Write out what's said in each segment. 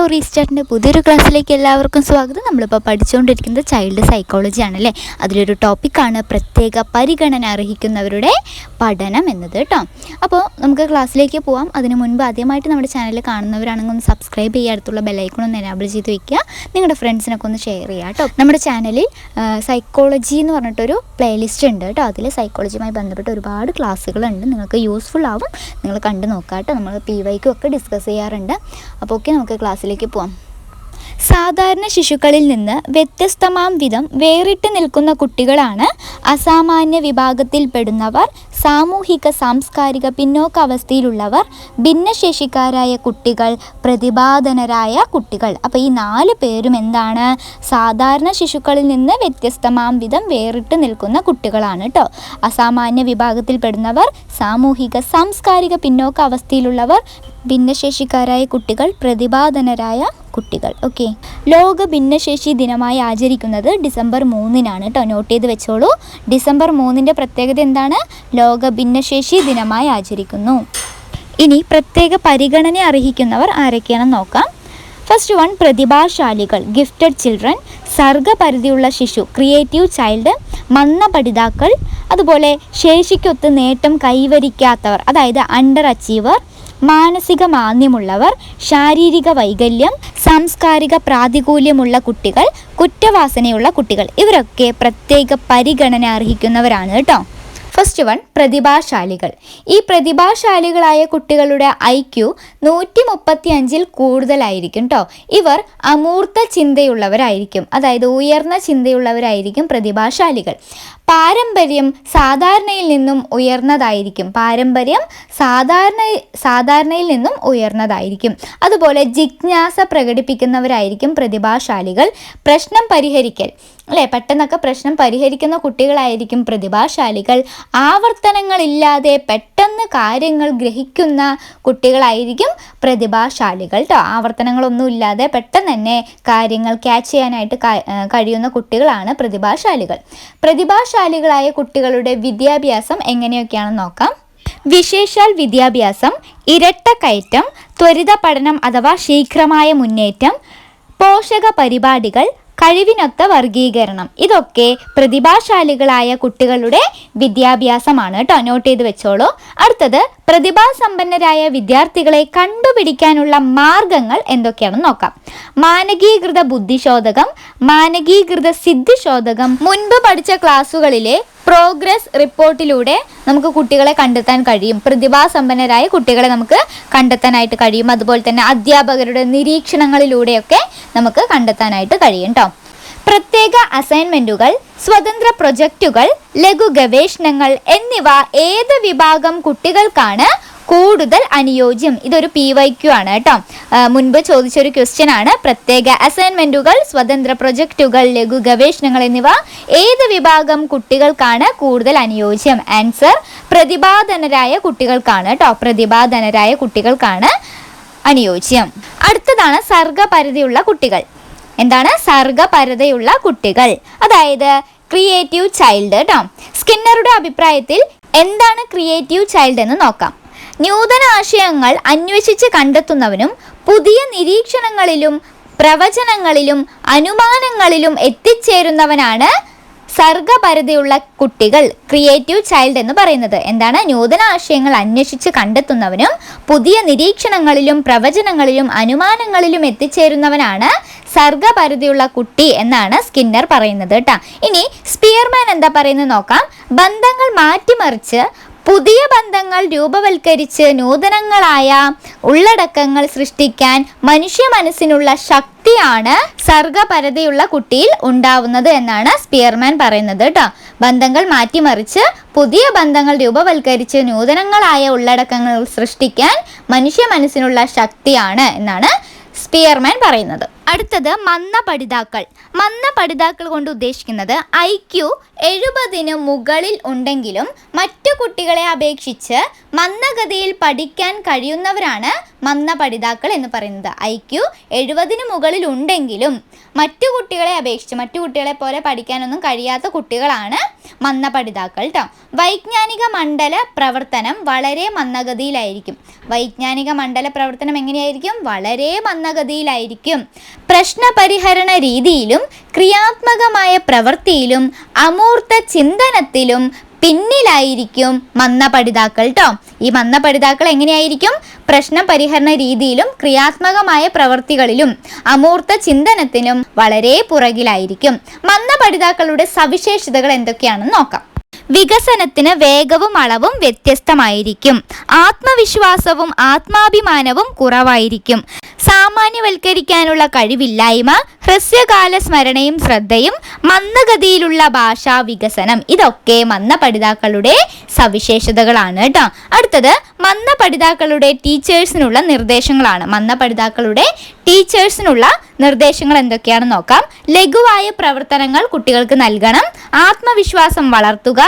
Hello റീസ്റ്റാർട്ടിന്റെ പുതിയൊരു ക്ലാസ്സിലേക്ക് എല്ലാവർക്കും സ്വാഗതം. നമ്മളിപ്പോൾ പഠിച്ചുകൊണ്ടിരിക്കുന്നത് ചൈൽഡ് സൈക്കോളജി ആണല്ലേ? അതിലൊരു ടോപ്പിക്കാണ് പ്രത്യേക പരിഗണന അർഹിക്കുന്നവരുടെ പഠനം എന്നത് കേട്ടോ അപ്പോൾ നമുക്ക് ക്ലാസ്സിലേക്ക് പോവാം. അതിന് മുൻപ് ആദ്യമായിട്ട് നമ്മുടെ ചാനൽ കാണുന്നവരാണെങ്കിൽ ഒന്ന് സബ്സ്ക്രൈബ് ചെയ്യുക. അടുത്തുള്ള ബെല്ലൈക്കൺ ഒന്ന് എനാബിൾ ചെയ്ത് വെക്കുക. നിങ്ങളുടെ ഫ്രണ്ട്സിനൊക്കെ ഒന്ന് ഷെയർ ചെയ്യുക കേട്ടോ നമ്മുടെ ചാനലിൽ സൈക്കോളജി എന്ന് പറഞ്ഞിട്ടൊരു പ്ലേലിസ്റ്റ് ഉണ്ട് കേട്ടോ അതിൽ സൈക്കോളജിയുമായി ബന്ധപ്പെട്ട് ഒരുപാട് ക്ലാസ്സുകളുണ്ട് നിങ്ങൾക്ക് യൂസ്ഫുൾ ആവും. നിങ്ങൾ കണ്ടു നോക്കാം കേട്ടോ നമ്മൾ പി വൈക്കും ഒക്കെ ഡിസ്കസ് ചെയ്യാറുണ്ട്. അപ്പോൾ ഓക്കെ നമുക്ക് ക്ലാസ്സിലേക്ക് പോവാം സാധാരണ ശിശുക്കളിൽ നിന്ന് വ്യത്യസ്തമാം വിധം വേറിട്ട് നിൽക്കുന്ന കുട്ടികളാണ് അസാമാന്യ വിഭാഗത്തിൽപ്പെടുന്നവർ സാമൂഹിക സാംസ്കാരിക പിന്നോക്കാവസ്ഥയിലുള്ളവർ ഭിന്നശേഷിക്കാരായ കുട്ടികൾ പ്രതിപാദനരായ കുട്ടികൾ. അപ്പോൾ ഈ നാല് പേരും എന്താണ്? സാധാരണ ശിശുക്കളിൽ നിന്ന് വ്യത്യസ്തമാം വിധം വേറിട്ട് നിൽക്കുന്ന കുട്ടികളാണ് കേട്ടോ അസാമാന്യ വിഭാഗത്തിൽപ്പെടുന്നവർ സാമൂഹിക സാംസ്കാരിക പിന്നോക്കാവസ്ഥയിലുള്ളവർ ഭിന്നശേഷിക്കാരായ കുട്ടികൾ പ്രതിപാദനരായ കുട്ടികൾ. ഓക്കെ ലോക ഭിന്നശേഷി ദിനമായി ആചരിക്കുന്നത് ഡിസംബർ മൂന്നിനാണ് കേട്ടോ നോട്ട് ചെയ്ത് വെച്ചോളൂ. ഡിസംബർ മൂന്നിന്റെ പ്രത്യേകത എന്താണ്? ലോക ഭിന്നശേഷി ദിനമായി ആചരിക്കുന്നു. ഇനി പ്രത്യേക പരിഗണന അർഹിക്കുന്നവർ ആരൊക്കെയാണെന്ന് നോക്കാം. ഫസ്റ്റ് വൺ പ്രതിഭാശാലികൾ ഗിഫ്റ്റഡ് ചിൽഡ്രൻ സർഗപരിധിയുള്ള ശിശു ക്രിയേറ്റീവ് ചൈൽഡ് മന്ന പഠിതാക്കൾ അതുപോലെ ശേഷിക്കൊത്ത് നേട്ടം കൈവരിക്കാത്തവർ അതായത് അണ്ടർ അച്ചീവർ മാനസിക മാന്ദ്യമുള്ളവർ ശാരീരിക വൈകല്യം സാംസ്കാരിക പ്രാതികൂല്യമുള്ള കുട്ടികൾ കുറ്റവാസനയുള്ള കുട്ടികൾ ഇവരൊക്കെ പ്രത്യേക പരിഗണന അർഹിക്കുന്നവരാണ് കേട്ടോ. ഫസ്റ്റ് വൺ പ്രതിഭാശാലികൾ. ഈ പ്രതിഭാശാലികളായ കുട്ടികളുടെ ഐ ക്യു നൂറ്റി മുപ്പത്തി അഞ്ചിൽ കൂടുതലായിരിക്കും കേട്ടോ ഇവർ അമൂർത്ത ചിന്തയുള്ളവരായിരിക്കും. അതായത് ഉയർന്ന ചിന്തയുള്ളവരായിരിക്കും പ്രതിഭാശാലികൾ. പാരമ്പര്യം സാധാരണയിൽ നിന്നും ഉയർന്നതായിരിക്കും. പാരമ്പര്യം സാധാരണ സാധാരണയിൽ നിന്നും ഉയർന്നതായിരിക്കും. അതുപോലെ ജിജ്ഞാസ പ്രകടിപ്പിക്കുന്നവരായിരിക്കും പ്രതിഭാശാലികൾ. പ്രശ്നം പരിഹരിക്കൽ. അല്ലേ? പെട്ടെന്നൊക്കെ പ്രശ്നം പരിഹരിക്കുന്ന കുട്ടികളായിരിക്കും പ്രതിഭാശാലികൾ. ആവർത്തനങ്ങളില്ലാതെ പെട്ടെന്ന് കാര്യങ്ങൾ ഗ്രഹിക്കുന്ന കുട്ടികളായിരിക്കും പ്രതിഭാശാലികൾ കേട്ടോ ആവർത്തനങ്ങളൊന്നും ഇല്ലാതെ പെട്ടെന്ന് തന്നെ കാര്യങ്ങൾ ക്യാച്ച് ചെയ്യാനായിട്ട് കഴിയുന്ന കുട്ടികളാണ് പ്രതിഭാശാലികൾ പ്രതിഭാശാലികളായ കുട്ടികളുടെ വിദ്യാഭ്യാസം എങ്ങനെയൊക്കെയാണെന്ന് നോക്കാം. വിശേഷാൽ വിദ്യാഭ്യാസം ഇരട്ട കയറ്റം ത്വരിത പഠനം അഥവാ ശീഘ്രമായ മുന്നേറ്റം പോഷക പരിപാടികൾ കഴിവിനൊത്ത വർഗീകരണം ഇതൊക്കെ പ്രതിഭാശാലികളായ കുട്ടികളുടെ വിദ്യാഭ്യാസമാണ് കേട്ടോ. നോട്ട് ചെയ്ത് വെച്ചോളൂ. അടുത്തത് പ്രതിഭാസമ്പന്നരായ വിദ്യാർത്ഥികളെ കണ്ടുപിടിക്കാനുള്ള മാർഗങ്ങൾ എന്തൊക്കെയാണെന്ന് നോക്കാം. മാനകീകൃത ബുദ്ധിശോധകം മാനകീകൃത സിദ്ധിശോധകം മുൻപ് പഠിച്ച ക്ലാസ്സുകളിലെ പ്രോഗ്രസ് റിപ്പോർട്ടിലൂടെ നമുക്ക് കുട്ടികളെ കണ്ടെത്താൻ കഴിയും. പ്രതിഭാസമ്പന്നരായ കുട്ടികളെ നമുക്ക് കണ്ടെത്താനായിട്ട് കഴിയും. അതുപോലെ തന്നെ അധ്യാപകരുടെ നിരീക്ഷണങ്ങളിലൂടെയൊക്കെ നമുക്ക് കണ്ടെത്താനായിട്ട് കഴിയും കേട്ടോ പ്രത്യേക അസൈൻമെന്റുകൾ സ്വതന്ത്ര പ്രൊജക്റ്റുകൾ ലഘു ഗവേഷണങ്ങൾ എന്നിവ ഏത് വിഭാഗം കുട്ടികൾക്കാണ് കൂടുതൽ അനുയോജ്യം. ഇതൊരു പി വൈ ക്യു ആണ് കേട്ടോ. മുൻപ് ചോദിച്ചൊരു ക്വസ്റ്റ്യൻ ആണ്. പ്രത്യേക അസൈൻമെന്റുകൾ സ്വതന്ത്ര പ്രൊജക്റ്റുകൾ ലഘു ഗവേഷണങ്ങൾ എന്നിവ ഏത് വിഭാഗം കുട്ടികൾക്കാണ് കൂടുതൽ അനുയോജ്യം? ആൻസർ പ്രതിഭാധനരായ കുട്ടികൾക്കാണ് കേട്ടോ. പ്രതിഭാധനരായ കുട്ടികൾക്കാണ് അനുയോജ്യം. അടുത്തതാണ് സർഗപരിധിയുള്ള കുട്ടികൾ. എന്താണ്? സർഗപരതയുള്ള കുട്ടികൾ. അതായത് ക്രിയേറ്റീവ് ചൈൽഡ് കേട്ടോ. സ്കിന്നറുടെ അഭിപ്രായത്തിൽ എന്താണ് ക്രിയേറ്റീവ് ചൈൽഡ് എന്ന് നോക്കാം. നൂതന ആശയങ്ങൾ അന്വേഷിച്ച് കണ്ടെത്തുന്നവനും പുതിയ നിരീക്ഷണങ്ങളിലും പ്രവചനങ്ങളിലും അനുമാനങ്ങളിലും എത്തിച്ചേരുന്നവനാണ് സർഗപരതയുള്ള കുട്ടികൾ ക്രിയേറ്റീവ് ചൈൽഡ് എന്ന് പറയുന്നത്. എന്താണ്? നൂതന ആശയങ്ങൾ അന്വേഷിച്ച് കണ്ടെത്തുന്നവനും പുതിയ നിരീക്ഷണങ്ങളിലും പ്രവചനങ്ങളിലും അനുമാനങ്ങളിലും എത്തിച്ചേരുന്നവനാണ് സർഗപരതിയുള്ള കുട്ടി എന്നാണ് സ്കിന്നർ പറയുന്നത് കേട്ടോ. ഇനി സ്പിയർമാൻ എന്താ പറയുന്നത് നോക്കാം. ബന്ധങ്ങൾ മാറ്റിമറിച്ച് പുതിയ ബന്ധങ്ങൾ രൂപവൽക്കരിച്ച് നൂതനങ്ങളായ ഉള്ളടക്കങ്ങൾ സൃഷ്ടിക്കാൻ മനുഷ്യ മനസ്സിനുള്ള ശക്തിയാണ് സർഗപരതയുള്ള കുട്ടിയിൽ ഉണ്ടാവുന്നത് എന്നാണ് സ്പിയർമാൻ പറയുന്നത് കേട്ടോ ബന്ധങ്ങൾ മാറ്റിമറിച്ച് പുതിയ ബന്ധങ്ങൾ രൂപവൽക്കരിച്ച് നൂതനങ്ങളായ ഉള്ളടക്കങ്ങൾ സൃഷ്ടിക്കാൻ മനുഷ്യ മനസ്സിനുള്ള ശക്തിയാണ് എന്നാണ് സ്പിയർമാൻ പറയുന്നത്. അടുത്തത് മന്ന പഠിതാക്കൾ. മന്ന പഠിതാക്കൾ കൊണ്ട് ഉദ്ദേശിക്കുന്നത് ഐ ക്യു എഴുപതിന് മുകളിൽ ഉണ്ടെങ്കിലും മറ്റു കുട്ടികളെ അപേക്ഷിച്ച് മന്ദഗതിയിൽ പഠിക്കാൻ കഴിയുന്നവരാണ് മന്ന പഠിതാക്കൾ എന്ന് പറയുന്നത്. ഐ ക്യു എഴുപതിന് മുകളിൽ ഉണ്ടെങ്കിലും മറ്റു കുട്ടികളെ അപേക്ഷിച്ച് മറ്റു കുട്ടികളെ പോലെ പഠിക്കാനൊന്നും കഴിയാത്ത കുട്ടികളാണ് മന്ദപഠിതാക്കൾ കേട്ടോ വൈജ്ഞാനിക മണ്ഡല പ്രവർത്തനം വളരെ മന്ദഗതിയിലായിരിക്കും. വൈജ്ഞാനിക മണ്ഡല പ്രവർത്തനം എങ്ങനെയായിരിക്കും? വളരെ മന്ദഗതിയിലായിരിക്കും. പ്രശ്നപരിഹരണ രീതിയിലും ക്രിയാത്മകമായ പ്രവൃത്തിയിലും അമൂർത്ത ചിന്തനത്തിലും പിന്നിലായിരിക്കും മന്ന പഠിതാക്കൾ കേട്ടോ ഈ മന്ന പഠിതാക്കൾ എങ്ങനെയായിരിക്കും? പ്രശ്ന പരിഹരണ രീതിയിലും ക്രിയാത്മകമായ പ്രവൃത്തികളിലും അമൂർത്ത ചിന്തനത്തിനും വളരെ പുറകിലായിരിക്കും. മന്ന പഠിതാക്കളുടെ സവിശേഷതകൾ എന്തൊക്കെയാണെന്ന് നോക്കാം. വികസനത്തിന് വേഗവും അളവും വ്യത്യസ്തമായിരിക്കും. ആത്മവിശ്വാസവും ആത്മാഭിമാനവും കുറവായിരിക്കും. സാമാന്യവൽക്കരിക്കാനുള്ള കഴിവില്ലായ്മ ഹ്രസ്വകാല സ്മരണയും ശ്രദ്ധയും മന്ദഗതിയിലുള്ള ഭാഷാ വികസനം ഇതൊക്കെ മന്ന പഠിതാക്കളുടെ സവിശേഷതകളാണ് കേട്ടോ അടുത്തത് മന്ന പഠിതാക്കളുടെ ടീച്ചേഴ്സിനുള്ള നിർദ്ദേശങ്ങളാണ്. മന്ദപഠിതാക്കളുടെ ടീച്ചേഴ്സിനുള്ള നിർദ്ദേശങ്ങൾ എന്തൊക്കെയാണെന്ന് നോക്കാം. ലഘുവായ പ്രവർത്തനങ്ങൾ കുട്ടികൾക്ക് നൽകണം. ആത്മവിശ്വാസം വളർത്തുക.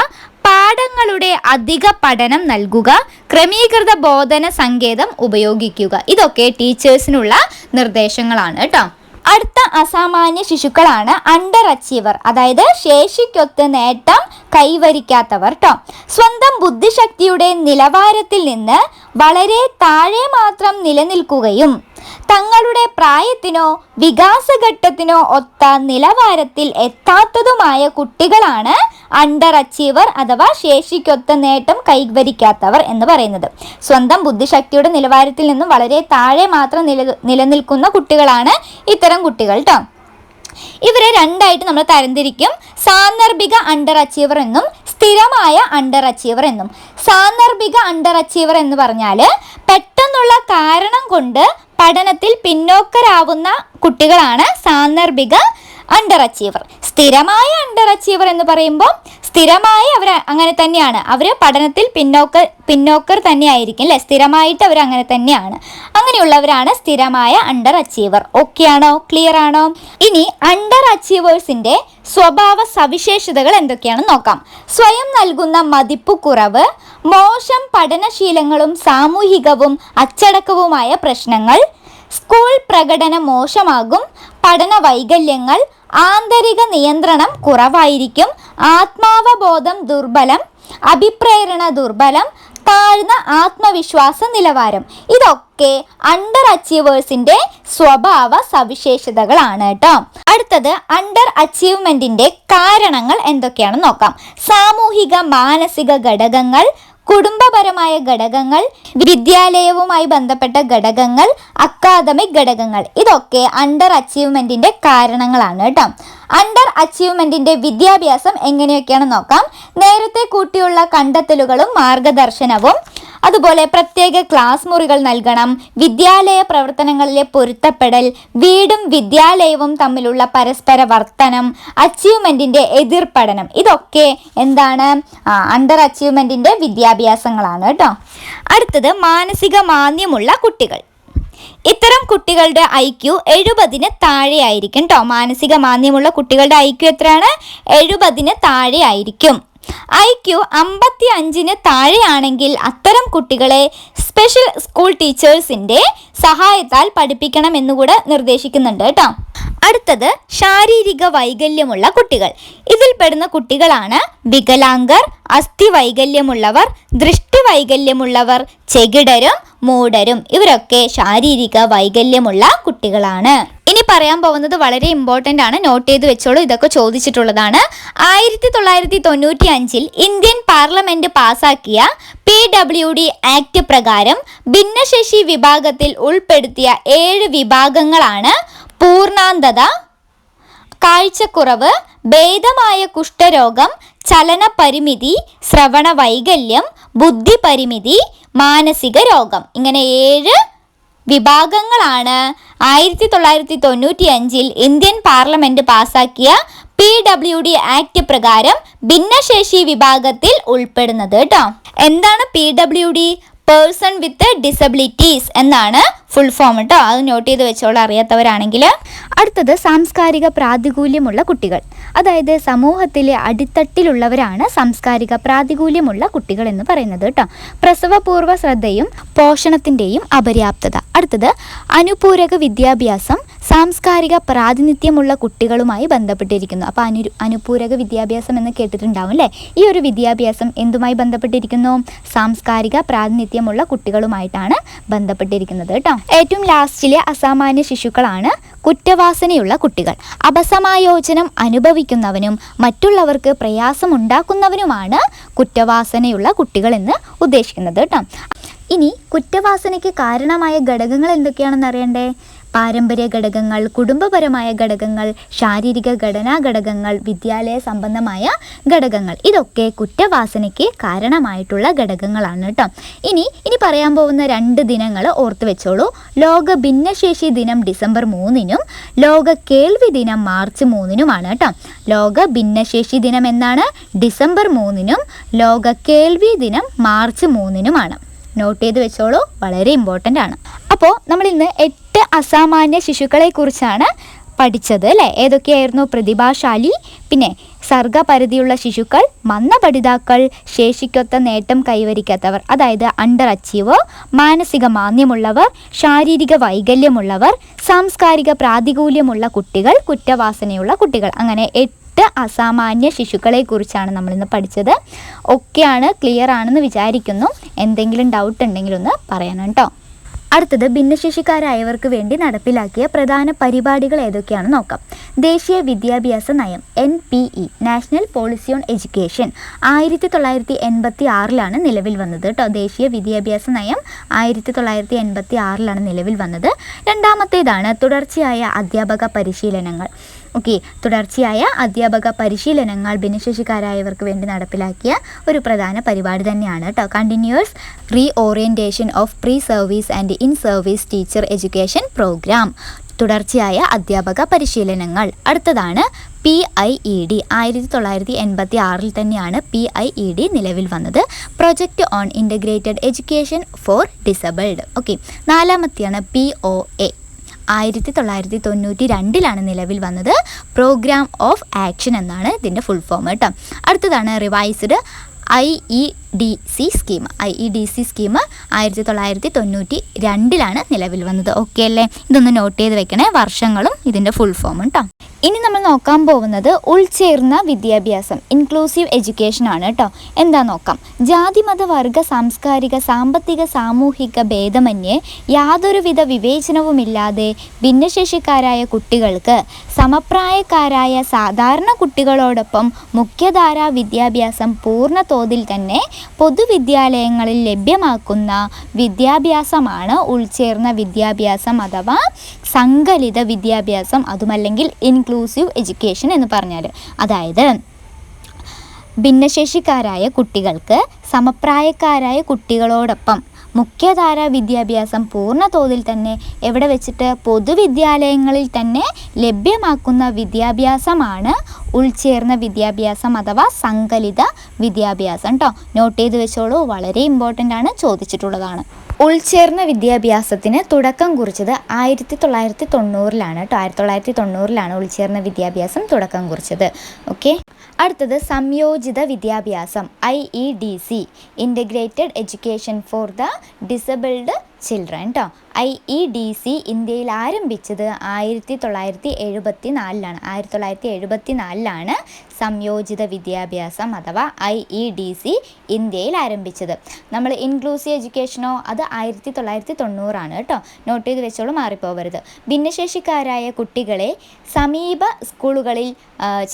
പാഠങ്ങളുടെ അധിക പഠനം നൽകുക. ക്രമീകൃത ബോധന സങ്കേതം ഉപയോഗിക്കുക. ഇതൊക്കെ ടീച്ചേഴ്സിനുള്ള നിർദ്ദേശങ്ങളാണ് കേട്ടോ. അടുത്ത അസാമാന്യ ശിശുക്കളാണ് അണ്ടർ അച്ചീവർ. അതായത് ശേഷിക്കൊത്ത് നേട്ടം കൈവരിക്കാത്തവർ കേട്ടോ സ്വന്തം ബുദ്ധിശക്തിയുടെ നിലവാരത്തിൽ നിന്ന് വളരെ താഴെ മാത്രം നിലനിൽക്കുകയും തങ്ങളുടെ പ്രായത്തിനോ വികാസഘട്ടത്തിനോ ഒത്ത നിലവാരത്തിൽ എത്താത്തതുമായ കുട്ടികളാണ് അണ്ടർ അച്ചീവർ അഥവാ ശേഷിക്കൊത്ത നേട്ടം കൈവരിക്കാത്തവർ എന്ന് പറയുന്നത്. സ്വന്തം ബുദ്ധിശക്തിയുടെ നിലവാരത്തിൽ നിന്നും വളരെ താഴെ മാത്രം നില നിലനിൽക്കുന്ന കുട്ടികളാണ് ഇത്തരം കുട്ടികൾ കേട്ടോ ഇവരെ രണ്ടായിട്ട് നമ്മൾ തരംതിരിക്കും. സാന്ദർഭിക അണ്ടർ അച്ചീവർ എന്നും സ്ഥിരമായ അണ്ടർ അച്ചീവർ എന്നും. സാന്ദർഭിക അണ്ടർ അച്ചീവർ എന്ന് പറഞ്ഞാൽ പെട്ടെന്നുള്ള കാരണം കൊണ്ട് പഠനത്തിൽ പിന്നോക്കരാവുന്ന കുട്ടികളാണ് സാന്ദർഭിക അണ്ടർ അച്ചീവർ സ്ഥിരമായ അണ്ടർ അച്ചീവർ എന്ന് പറയുമ്പോൾ സ്ഥിരമായി അവർ അങ്ങനെ തന്നെയാണ്. അവർ പഠനത്തിൽ പിന്നോക്ക പിന്നോക്കർ തന്നെയായിരിക്കും അല്ലേ? സ്ഥിരമായിട്ട് അവർ അങ്ങനെ തന്നെയാണ്. അങ്ങനെയുള്ളവരാണ് സ്ഥിരമായ അണ്ടർ അച്ചീവർ ഓക്കെ ആണോ? ക്ലിയർ ആണോ? ഇനി അണ്ടർ അച്ചീവേഴ്സിന്റെ സ്വഭാവ സവിശേഷതകൾ എന്തൊക്കെയാണെന്ന് നോക്കാം. സ്വയം നൽകുന്ന മതിപ്പ് കുറവ് മോശം പഠനശീലങ്ങളും സാമൂഹികവും അച്ചടക്കവുമായ പ്രശ്നങ്ങൾ സ്കൂൾ പ്രകടനം മോശമാകും പഠന വൈകല്യങ്ങൾ ആന്തരിക നിയന്ത്രണം കുറവായിരിക്കും ആത്മാവബോധം ദുർബലം അഭിപ്രേരണ ദുർബലം താഴ്ന്ന ആത്മവിശ്വാസ നിലവാരം. ഇതൊക്കെ അണ്ടർ അച്ചീവേഴ്സിന്റെ സ്വഭാവ സവിശേഷതകളാണ് കേട്ടോ. അടുത്തത് അണ്ടർ അച്ചീവ്മെന്റിന്റെ കാരണങ്ങൾ എന്തൊക്കെയാണെന്ന് നോക്കാം. സാമൂഹിക മാനസിക ഘടകങ്ങൾ കുടുംബപരമായ ഘടകങ്ങൾ വിദ്യാലയവുമായി ബന്ധപ്പെട്ട ഘടകങ്ങൾ അക്കാദമിക് ഘടകങ്ങൾ. ഇതൊക്കെ അണ്ടർ അച്ചീവ്മെന്റിന്റെ കാരണങ്ങളാണ് കേട്ടോ അണ്ടർ അച്ചീവ്മെന്റിന്റെ വിദ്യാഭ്യാസം എങ്ങനെയൊക്കെയാണെന്ന് നോക്കാം. നേരത്തെ കൂട്ടിയുള്ള കണ്ടെത്തലുകളും മാർഗദർശനവും അതുപോലെ പ്രത്യേക ക്ലാസ് മുറികൾ നൽകണം വിദ്യാലയ പ്രവർത്തനങ്ങളിലെ പൊരുത്തപ്പെടൽ വീടും വിദ്യാലയവും തമ്മിലുള്ള പരസ്പര വർത്തനം അച്ചീവ്മെന്റിന്റെ എതിർപഠനം ഇതൊക്കെ എന്താണ്? അണ്ടർ അച്ചീവ്മെന്റിന്റെ വിദ്യാഭ്യാസങ്ങളാണ് കേട്ടോ. അടുത്തത് മാനസിക മാന്യമുള്ള കുട്ടികൾ. ഇത്തരം കുട്ടികളുടെ ഐ ക്യു എഴുപതിന് താഴെയായിരിക്കും കേട്ടോ. മാനസിക മാന്യമുള്ള കുട്ടികളുടെ ഐ ക്യു എത്രയാണ്? എഴുപതിന് താഴെയായിരിക്കും. ഐ ക്യു അമ്പത്തി അഞ്ചിന് താഴെയാണെങ്കിൽ അത്തരം കുട്ടികളെ സ്പെഷ്യൽ സ്കൂൾ ടീച്ചേഴ്സിന്റെ സഹായത്താൽ പഠിപ്പിക്കണം എന്നുകൂടെ നിർദ്ദേശിക്കുന്നുണ്ട് കേട്ടോ. അടുത്തത് ശാരീരിക വൈകല്യമുള്ള കുട്ടികൾ. ഇതിൽപ്പെടുന്ന കുട്ടികളാണ് വികലാംഗർ അസ്ഥി വൈകല്യമുള്ളവർ ദൃഷ്ടി വൈകല്യമുള്ളവർ ചെകിടരും മൂടരും. ഇവരൊക്കെ ശാരീരിക വൈകല്യമുള്ള കുട്ടികളാണ്. ഇനി പറയാൻ പോകുന്നത് വളരെ ഇമ്പോർട്ടന്റ് ആണ്. നോട്ട് ചെയ്ത് വെച്ചോളൂ. ഇതൊക്കെ ചോദിച്ചിട്ടുള്ളതാണ്. ആയിരത്തി തൊള്ളായിരത്തി തൊണ്ണൂറ്റി അഞ്ചിൽ ഇന്ത്യൻ പാർലമെന്റ് പാസാക്കിയ പി ഡബ്ല്യു ഡി ആക്ട് പ്രകാരം ഭിന്നശേഷി വിഭാഗത്തിൽ ഉൾപ്പെടുത്തിയ ഏഴ് വിഭാഗങ്ങളാണ് പൂർണാന്തത കാഴ്ചക്കുറവ് ഭേദമായ കുഷ്ഠരോഗം ചലന പരിമിതി ശ്രവണ വൈകല്യം ബുദ്ധി പരിമിതി മാനസിക രോഗം. ഇങ്ങനെ ഏഴ് വിഭാഗങ്ങളാണ്. ആയിരത്തി തൊള്ളായിരത്തി തൊണ്ണൂറ്റി അഞ്ചിൽ ഇന്ത്യൻ പാർലമെന്റ് പാസാക്കിയ പി ഡബ്ല്യു ഡി ആക്ട് പ്രകാരം ഭിന്നശേഷി വിഭാഗത്തിൽ ഉൾപ്പെടുന്നത് കേട്ടോ എന്താണ് P W D? Person with disabilities എന്നാണ് ഫുൾ ഫോം കേട്ടോ അത് നോട്ട് ചെയ്ത് വെച്ചോളാം അറിയാത്തവരാണെങ്കിൽ. അടുത്തത് സാംസ്കാരിക പ്രാതികൂല്യമുള്ള കുട്ടികൾ. അതായത് സമൂഹത്തിലെ അടിത്തട്ടിലുള്ളവരാണ് സാംസ്കാരിക പ്രാതികൂല്യമുള്ള കുട്ടികൾ എന്ന് പറയുന്നത് കേട്ടോ പ്രസവപൂർവ ശ്രദ്ധയും പോഷണത്തിന്റെയും അപര്യാപ്തത. അടുത്തത് അനുപൂരക വിദ്യാഭ്യാസം സാംസ്കാരിക പ്രാതിനിധ്യമുള്ള കുട്ടികളുമായി ബന്ധപ്പെട്ടിരിക്കുന്നു. അപ്പോൾ അനു അനുപൂരക വിദ്യാഭ്യാസം എന്ന് കേട്ടിട്ടുണ്ടാവും അല്ലേ? ഈ ഒരു വിദ്യാഭ്യാസം എന്തുമായി ബന്ധപ്പെട്ടിരിക്കുന്നു? സാംസ്കാരിക പ്രാതിനിധ്യമുള്ള കുട്ടികളുമായിട്ടാണ് ബന്ധപ്പെട്ടിരിക്കുന്നത് കേട്ടോ. ഏറ്റവും ലാസ്റ്റിലെ അസാമാന്യ ശിശുക്കളാണ് കുറ്റവാസനയുള്ള കുട്ടികൾ. അപസമായോചനം അനുഭവിക്കുന്നവനും മറ്റുള്ളവർക്ക് പ്രയാസമുണ്ടാക്കുന്നവനുമാണ് കുറ്റവാസനയുള്ള കുട്ടികൾ എന്ന് ഉദ്ദേശിക്കുന്നത് കേട്ടോ. ഇനി കുറ്റവാസനയ്ക്ക് കാരണമായ ഘടകങ്ങൾ എന്തൊക്കെയാണെന്ന് അറിയണ്ടേ? പാരമ്പര്യ ഘടകങ്ങൾ കുടുംബപരമായ ഘടകങ്ങൾ ശാരീരിക ഘടനാ ഘടകങ്ങൾ വിദ്യാലയ സംബന്ധമായ ഘടകങ്ങൾ. ഇതൊക്കെ കുറ്റവാസനയ്ക്ക് കാരണമായിട്ടുള്ള ഘടകങ്ങളാണ് കേട്ടോ. ഇനി ഇനി പറയാൻ പോകുന്ന രണ്ട് ദിനങ്ങൾ ഓർത്തു വെച്ചോളൂ. ലോക ഭിന്നശേഷി ദിനം ഡിസംബർ മൂന്നിനും ലോക കേൾവി ദിനം മാർച്ച് മൂന്നിനുമാണ് കേട്ടോ. ലോക ഭിന്നശേഷി ദിനം എന്നാണ്. ഡിസംബർ മൂന്നിനും ലോക കേൾവി ദിനം മാർച്ച് മൂന്നിനുമാണ്. നോട്ട് ചെയ്ത് വെച്ചോളൂ. വളരെ ഇമ്പോർട്ടന്റ് ആണ്. അപ്പോൾ നമ്മൾ ഇന്ന് എട്ട് അസാമാന്യ ശിശുക്കളെ കുറിച്ചാണ് പഠിച്ചത് അല്ലേ? ഏതൊക്കെയായിരുന്നു പ്രതിഭാശാലി? പിന്നെ സർഗപരിധിയുള്ള ശിശുക്കൾ മന്ന പഠിതാക്കൾ ശേഷിക്കൊത്ത നേട്ടം കൈവരിക്കാത്തവർ അതായത് അണ്ടർ അച്ചീവർ മാനസിക മാന്യമുള്ളവർ ശാരീരിക വൈകല്യമുള്ളവർ സാംസ്കാരിക പ്രാതികൂല്യമുള്ള കുട്ടികൾ കുറ്റവാസനയുള്ള കുട്ടികൾ. അങ്ങനെ എട്ട് എട്ട് അസാമാന്യ ശിശുക്കളെ കുറിച്ചാണ് നമ്മളിന്ന് പഠിച്ചത്. ഒക്കെയാണ് ക്ലിയർ ആണെന്ന് വിചാരിക്കുന്നു. എന്തെങ്കിലും ഡൗട്ട് ഉണ്ടെങ്കിൽ ഒന്ന് പറയണം കേട്ടോ അടുത്തത് ഭിന്നശേഷിക്കാരായവർക്ക് വേണ്ടി നടപ്പിലാക്കിയ പ്രധാന പരിപാടികൾ ഏതൊക്കെയാണെന്ന് നോക്കാം. ദേശീയ വിദ്യാഭ്യാസ നയം N P E national policy on education. ആയിരത്തി തൊള്ളായിരത്തി എൺപത്തി ആറിലാണ് നിലവിൽ വന്നത് കേട്ടോ ദേശീയ വിദ്യാഭ്യാസ നയം ആയിരത്തി തൊള്ളായിരത്തി എൺപത്തി ആറിലാണ് നിലവിൽ വന്നത്. രണ്ടാമത്തേതാണ് തുടർച്ചയായ അധ്യാപക പരിശീലനങ്ങൾ. ഓക്കെ തുടർച്ചയായ അധ്യാപക പരിശീലനങ്ങൾ ഭിന്നശേഷിക്കാരായവർക്ക് വേണ്ടി നടപ്പിലാക്കിയ ഒരു പ്രധാന പരിപാടി തന്നെയാണ് കേട്ടോ continuous reorientation of pre service and in service teacher education programme തുടർച്ചയായ അധ്യാപക പരിശീലനങ്ങൾ. അടുത്തതാണ് പി ഐ ഇ ഡി ആയിരത്തി തൊള്ളായിരത്തി എൺപത്തി ആറിൽ തന്നെയാണ് പി ഐ ഇ ഡി നിലവിൽ വന്നത്. Project on integrated education for disabled okay നാലാമത്തെയാണ് P O A ആയിരത്തി തൊള്ളായിരത്തി തൊണ്ണൂറ്റി രണ്ടിലാണ് നിലവിൽ വന്നത്. പ്രോഗ്രാം ഓഫ് ആക്ഷൻ എന്നാണ് ഇതിന്റെ ഫുൾ ഫോം കേട്ടോ. അടുത്തതാണ് revised I E D C scheme I E D C scheme ആയിരത്തി തൊള്ളായിരത്തി തൊണ്ണൂറ്റി രണ്ടിലാണ് നിലവിൽ വന്നത്. ഓക്കെ അല്ലേ? ഇതൊന്ന് നോട്ട് ചെയ്ത് വെക്കണേ. വർഷങ്ങളും ഇതിന്റെ ഫുൾ ഫോം കേട്ടോ ഇനി നമ്മൾ നോക്കാൻ പോകുന്നത് ഉൾച്ചേർന്ന വിദ്യാഭ്യാസം ഇൻക്ലൂസീവ് എഡ്യൂക്കേഷൻ ആണ് കേട്ടോ എന്താ നോക്കാം? ജാതി മത വർഗ സാംസ്കാരിക സാമ്പത്തിക സാമൂഹിക ഭേദമന്യേ യാതൊരുവിധ വിവേചനവുമില്ലാതെ ഭിന്നശേഷിക്കാരായ കുട്ടികൾക്ക് സമപ്രായക്കാരായ സാധാരണ കുട്ടികളോടൊപ്പം മുഖ്യധാരാ വിദ്യാഭ്യാസം പൂർണ തോതിൽ തന്നെ പൊതുവിദ്യാലയങ്ങളിൽ ലഭ്യമാക്കുന്ന വിദ്യാഭ്യാസമാണ് ഉൾച്ചേർന്ന വിദ്യാഭ്യാസം അഥവാ സങ്കലിത വിദ്യാഭ്യാസം അതുമല്ലെങ്കിൽ ഇൻക്ലൂസീവ് എഡ്യൂക്കേഷൻ എന്ന് പറഞ്ഞാൽ അതായത് ഭിന്നശേഷിക്കാരായ കുട്ടികൾക്ക് സമപ്രായക്കാരായ കുട്ടികളോടൊപ്പം മുഖ്യധാര വിദ്യാഭ്യാസം പൂർണ തോതിൽ തന്നെ എവിടെ വെച്ചിട്ട് പൊതുവിദ്യാലയങ്ങളിൽ തന്നെ ലഭ്യമാക്കുന്ന വിദ്യാഭ്യാസമാണ് ഉൾച്ചേർന്ന വിദ്യാഭ്യാസം അഥവാ സങ്കലിത വിദ്യാഭ്യാസം. കേട്ടോ നോട്ട് ചെയ്ത് വെച്ചോളൂ. വളരെ ഇമ്പോർട്ടന്റ് ആണ്. ചോദിച്ചിട്ടുള്ളതാണ്. ഉൾച്ചേർന്ന വിദ്യാഭ്യാസത്തിന് തുടക്കം കുറിച്ചത് ആയിരത്തി തൊള്ളായിരത്തി തൊണ്ണൂറിലാണ് കേട്ടോ. ആയിരത്തി തൊള്ളായിരത്തി തൊണ്ണൂറിലാണ് ഉൾച്ചേർന്ന വിദ്യാഭ്യാസം തുടക്കം കുറിച്ചത്. ഓക്കെ? അടുത്തത് സംയോജിത വിദ്യാഭ്യാസം I E D C integrated education for the disabled children കേട്ടോ ഐ ഇ ഡി സി ഇന്ത്യയിൽ ആരംഭിച്ചത് ആയിരത്തി തൊള്ളായിരത്തി എഴുപത്തി നാലിലാണ് ആയിരത്തി തൊള്ളായിരത്തി എഴുപത്തി നാലിലാണ് സംയോജിത വിദ്യാഭ്യാസം അഥവാ ഐ ഇ ഡി സി ഇന്ത്യയിൽ ആരംഭിച്ചത്. നമ്മൾ ഇൻക്ലൂസീവ് എഡ്യൂക്കേഷനോ അത് ആയിരത്തി തൊള്ളായിരത്തി തൊണ്ണൂറാണ് കേട്ടോ. നോട്ട് ചെയ്ത് വെച്ചോളൂ മാറിപ്പോവരുത്. ഭിന്നശേഷിക്കാരായ കുട്ടികളെ സമീപ സ്കൂളുകളിൽ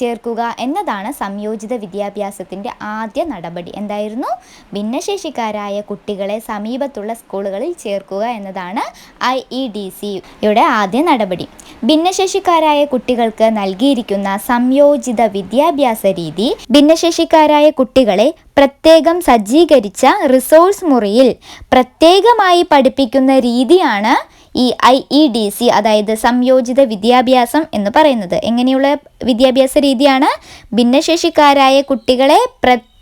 ചേർക്കുക എന്നതാണ് സംയോജിത വിദ്യാഭ്യാസത്തിന്റെ ആദ്യ നടപടി. എന്തായിരുന്നു? ഭിന്നശേഷിക്കാരായ കുട്ടികളെ സമീപത്തുള്ള സ്കൂളുകളിൽ ചേർക്കുക എന്നതാണ് ഐ ഇ ഡി സിയുടെ ആദ്യ നടപടി. ഭിന്നശേഷിക്കാരായ കുട്ടികൾക്ക് നൽകിയിരിക്കുന്ന സംയോജിത വിദ്യാഭ്യാസ രീതി ഭിന്നശേഷിക്കാരായ കുട്ടികളെ പ്രത്യേകം സജ്ജീകരിച്ച റിസോഴ്സ് മുറിയിൽ പ്രത്യേകമായി പഠിപ്പിക്കുന്ന രീതിയാണ് ഈ ഐ ഇ ഡി സി അതായത് സംയോജിത വിദ്യാഭ്യാസം എന്ന് പറയുന്നത്. എങ്ങനെയുള്ള വിദ്യാഭ്യാസ രീതിയാണ്? ഭിന്നശേഷിക്കാരായ കുട്ടികളെ പ്രത്യേകം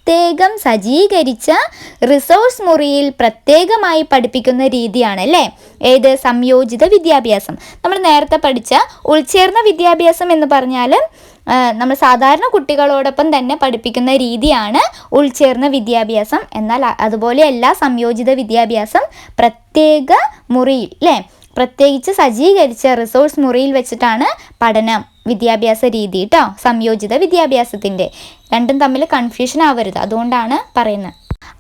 സജ്ജീകരിച്ച റിസോഴ്സ് മുറിയിൽ പ്രത്യേകമായി പഠിപ്പിക്കുന്ന രീതിയാണ് അല്ലേ ഏത്? സംയോജിത വിദ്യാഭ്യാസം. നമ്മൾ നേരത്തെ പഠിച്ച ഉൾച്ചേർന്ന വിദ്യാഭ്യാസം എന്ന് പറഞ്ഞാൽ നമ്മൾ സാധാരണ കുട്ടികളോടൊപ്പം തന്നെ പഠിപ്പിക്കുന്ന രീതിയാണ് ഉൾച്ചേർന്ന വിദ്യാഭ്യാസം. എന്നാൽ അതുപോലെ അതുപോലെയല്ല സംയോജിത വിദ്യാഭ്യാസം പ്രത്യേക മുറിയിൽ അല്ലേ പ്രത്യേകിച്ച് സജ്ജീകരിച്ച റിസോഴ്സ് മുറിയിൽ വെച്ചിട്ടാണ് പഠനം. വിദ്യാഭ്യാസ രീതി കേട്ടോ സംയോജിത വിദ്യാഭ്യാസത്തിന്റെ രണ്ടും തമ്മിൽ കൺഫ്യൂഷൻ ആവരുത്. അതുകൊണ്ടാണ് പറയുന്നത്.